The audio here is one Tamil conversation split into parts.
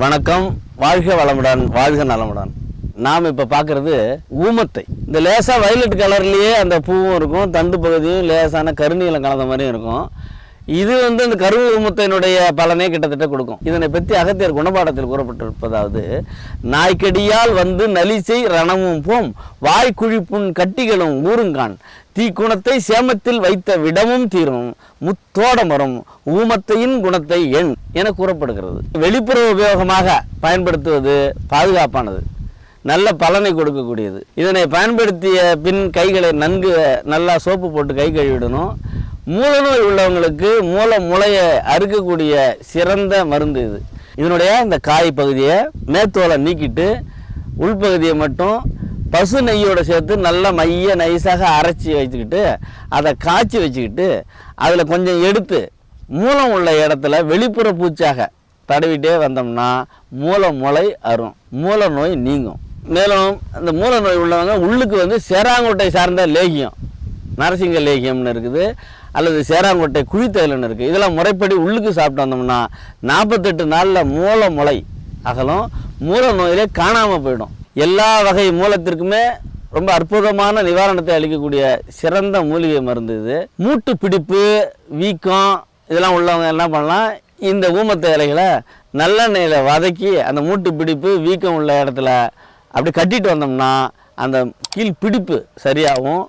வணக்கம். வாழ்க வளமுடன் வாழ்க நலமுடன். நாம் இப்போ பார்க்குறது ஊமத்தை. இந்த லேசாக வயலட் கலர்லேயே அந்த பூவும் இருக்கும் தண்டு பகுதியும் லேசான கருநீலம் கலந்த மாதிரியும் இருக்கும். இது வந்து அந்த கருவு ஊமத்தினுடைய பலனே கிட்டத்தட்ட கொடுக்கும். இதனை பற்றி அகத்தியர் குணபாடத்தில் கூறப்பட்டிருப்பதாவது நாய்க்கடியால் வந்து நலிசை ரணமும் போம் வாய்க்குழிப்புண் கட்டிகளும் ஊருங்கான் தீக்குணத்தை சேமத்தில் வைத்த விடமும் தீரும் முத்தோட மரம் ஊமத்தையின் குணத்தை எண் என கூறப்படுகிறது. வெளிப்புற உபயோகமாக பயன்படுத்துவது பாதுகாப்பானது நல்ல பலனை கொடுக்கக்கூடியது. இதனை பயன்படுத்திய பின் கைகளை நன்கு நல்லா சோப்பு போட்டு கை கழுவிடணும். மூலநோய் உள்ளவங்களுக்கு மூல முளையை அறுக்கக்கூடிய சிறந்த மருந்து இது. இதனுடைய இந்த காய் பகுதியை மேத்தோலை நீக்கிட்டு உள்பகுதியை மட்டும் பசு நெய்யோடு சேர்த்து நல்லா மைய நைஸாக அரைச்சி வச்சுக்கிட்டு அதை காய்ச்சி வச்சுக்கிட்டு அதில் கொஞ்சம் எடுத்து மூலம் உள்ள இடத்துல வெளிப்புற பூச்சாக தடவிட்டே வந்தோம்னா மூல முளை அரும் மூல நோய் நீங்கும். மேலும் இந்த மூல நோய் உள்ளவங்க உள்ளுக்கு வந்து சேராங்கோட்டை சார்ந்த லேகியம் நரசிங்க லேகியம்னு இருக்குது. அல்லது சேராங்கோட்டை குழித்தைலன்னு இருக்குது இதெல்லாம் முறைப்படி உள்ளுக்கு சாப்பிட்டு வந்தோம்னா நாற்பத்தெட்டு நாளில் மூல முளை அகலும். மூல நோயிலே காணாமல் போயிடும். எல்லா வகை மூலத்திற்குமே ரொம்ப அற்புதமான நிவாரணத்தை அளிக்கக்கூடிய சிறந்த மூலிகை மருந்து இது. மூட்டு பிடிப்பு வீக்கம் இதெல்லாம் உள்ளவங்க என்ன பண்ணலாம்? இந்த ஊமத்தை இலைகளை நல்லெண்ணெயில் வதக்கி அந்த மூட்டு பிடிப்பு வீக்கம் உள்ள இடத்துல அப்படி கட்டிட்டு வந்தோம்னா அந்த கீழ் பிடிப்பு சரியாகும்.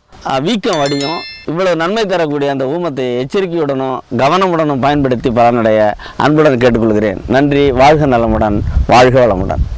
வீக்கம் வடியும். இவ்வளவு நன்மை தரக்கூடிய அந்த ஊமத்தை எச்சரிக்கையுடனும் கவனமுடனும் பயன்படுத்தி பலனடைய அன்புடன் கேட்டுக்கொள்கிறேன். நன்றி வாழ்க நலமுடன் வாழ்க வளமுடன்.